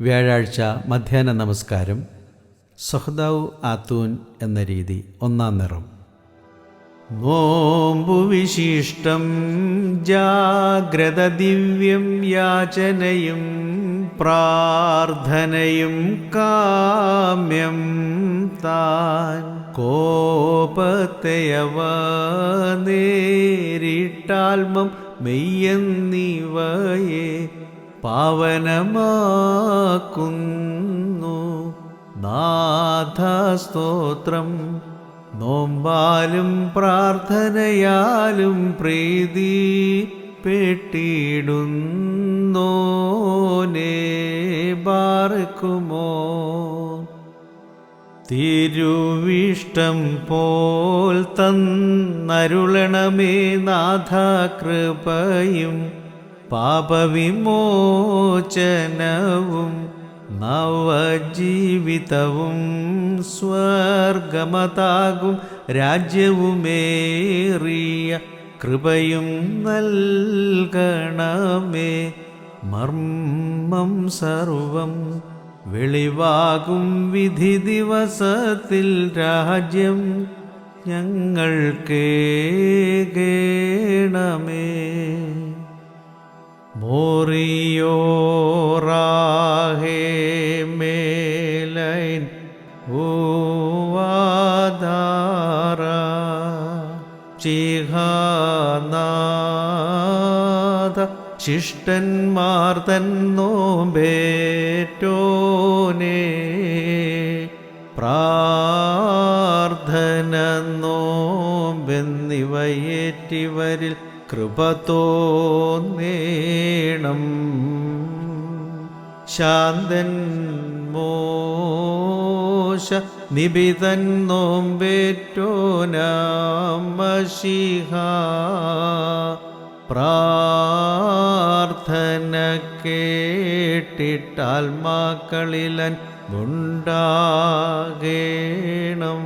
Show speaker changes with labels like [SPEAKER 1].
[SPEAKER 1] വ്യാഴാഴ്ച മധ്യാഹ്ന നമസ്കാരം. സഹദാവ് ആത്തൂൻ എന്ന രീതി ഒന്നാം നിറം. നോമ്പു വിശിഷ്ടം ജാഗ്രത ദിവ്യം യാചനയും പ്രാർത്ഥനയും കാമ്യം താൻ. കോപത്തെയവ നേരിട്ടാൽമം മെയ്യെന്നിവയെ പാവനമാക്കുന്നു. നാഥസ്തോത്രം. നോമ്പാലും പ്രാർത്ഥനയാലും പ്രീതി പെട്ടിടുന്നോനേ ബാർക്കുമോ തിരുവിഷ്ടം പോൽ തന്നരുളണമേ നാഥ കൃപയും പാപവിമോചനവും നവജീവിതവും സ്വർഗമതാകും രാജ്യവുമേറിയ കൃപയും നൽകണമേ. മർമ്മം സർവം വെളിവാകും വിധി ദിവസത്തിൽ രാജ്യം ഞങ്ങൾ കേണമേ മോറിയോറാഹേ മേലൈൻ ചിഹാനാഥ ശിഷ്ടന്മാർ തന്നോമ്പേറ്റോനേ പ്രാർത്ഥന നോമ്പെന്നിവയേറ്റിവരിൽ കൃപ തോന്നേണം. ശാന്തൻ മോശ നിബിതൻ നോമ്പേറ്റോനാമശിഹ പ്രാർത്ഥന കേട്ടിട്ടാൽ മാക്കളിലൻ ഉണ്ടാകേണം